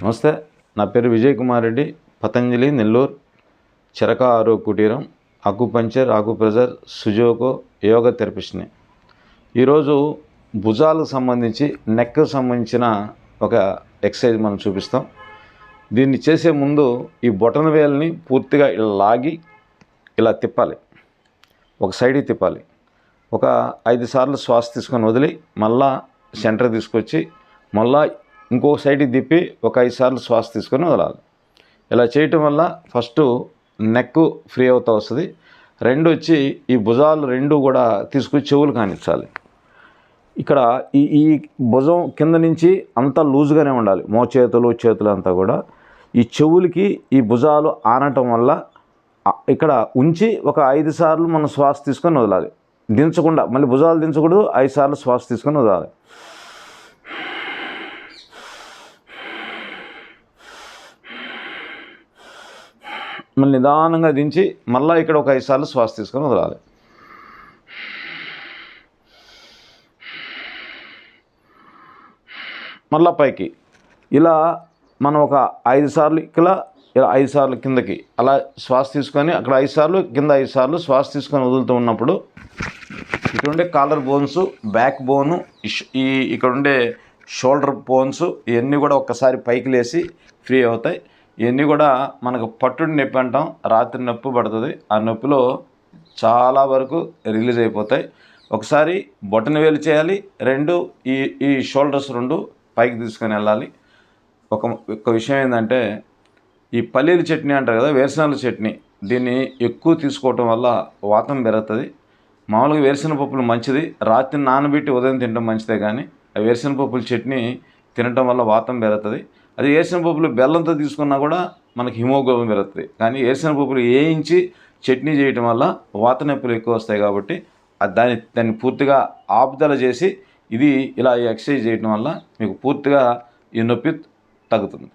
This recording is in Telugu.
నమస్తే నా పేరు విజయ్ కుమార్ రెడ్డి పతంజలి నెల్లూరు చరక ఆరో కుటీరం ఆకుపంచర్ ఆకుప్రెజర్ సుజోకో యోగా థెరపిస్ట్ని. ఈరోజు భుజాలకు సంబంధించి నెక్కు సంబంధించిన ఒక ఎక్సర్సైజ్ మనం చూపిస్తాం. దీన్ని చేసే ముందు ఈ బొటన వేలని పూర్తిగా ఇలా లాగి ఇలా తిప్పాలి. ఒక సైడ్కి తిప్పాలి. ఒక ఐదు సార్లు శ్వాస తీసుకొని వదిలి మళ్ళా సెంటర్ తీసుకొచ్చి మళ్ళా ఇంకో సైడ్కి తిప్పి ఒక ఐదు సార్లు శ్వాస తీసుకొని వదలాలి. ఇలా చేయటం వల్ల ఫస్ట్ నెక్ ఫ్రీ అవుతా వస్తుంది. రెండు వచ్చి ఈ భుజాలు రెండు కూడా తీసుకొచ్చి చెవులు కానిచ్చాలి. ఇక్కడ ఈ ఈ భుజం కింద నుంచి అంతా లూజ్గానే ఉండాలి. మోచేతులు చేతులు అంతా కూడా. ఈ చెవులకి ఈ భుజాలు ఆనటం వల్ల ఇక్కడ ఉంచి ఒక ఐదు సార్లు మనం శ్వాస తీసుకొని వదలాలి. దించకుండా మళ్ళీ భుజాలు దించకూడదు ఐదు సార్లు శ్వాస తీసుకొని వదలాలి. మళ్ళీ నిదానంగా దించి మళ్ళీ ఇక్కడ ఒక ఐదు సార్లు శ్వాస తీసుకొని వదలాలి. మళ్ళా పైకి. ఇలా మనం ఒక ఐదు సార్లు ఇక్కడ ఇలా ఐదు సార్లు కిందకి. అలా శ్వాస తీసుకొని అక్కడ ఐదు సార్లు కింద ఐదు సార్లు శ్వాస తీసుకొని వదులుతూ ఉన్నప్పుడు ఇక్కడ ఉండే కాలర్ బోన్స్ బ్యాక్ బోను ఈ ఇక్కడ ఉండే షోల్డర్ బోన్స్ ఇవన్నీ కూడా ఒక్కసారి పైకి లేసి ఫ్రీ అవుతాయి. ఇవన్నీ కూడా మనకు పట్టుడు నొప్పి అంటాం. రాత్రి నొప్పి పడుతుంది. ఆ నొప్పిలో చాలా వరకు రిలీజ్ అయిపోతాయి. ఒకసారి బొటన వేలు చేయాలి. రెండు ఈ ఈ షోల్డర్స్ రెండు పైకి తీసుకొని వెళ్ళాలి. ఒక ఒక విషయం ఏంటంటే ఈ పల్లీల చట్నీ అంటారు కదా వేరుశనగల చట్నీ. దీన్ని ఎక్కువ తీసుకోవటం వల్ల వాతం పెరుగుతుంది. మామూలుగా వేరుశనగ పప్పులు మంచిది. రాత్రి నానబెట్టి ఉదయం తినడం మంచిదే కానీ ఆ వేరుశనగ పప్పుల చట్నీ తినటం వల్ల వాతం పెరుగుతుంది. అది వేసిన పప్పులు బెల్లంతో తీసుకున్నా కూడా మనకి హిమోగ్లోబిన్ పెరుగుతుంది. కానీ ఏసిన పప్పులు వేయించి చట్నీ చేయటం వల్ల వాత నొప్పులు ఎక్కువ వస్తాయి కాబట్టి దాన్ని దాన్ని పూర్తిగా ఆపుదల చేసి ఇది ఇలా ఎక్సర్సైజ్ చేయటం వల్ల మీకు పూర్తిగా ఈ నొప్పి తగ్గుతుంది.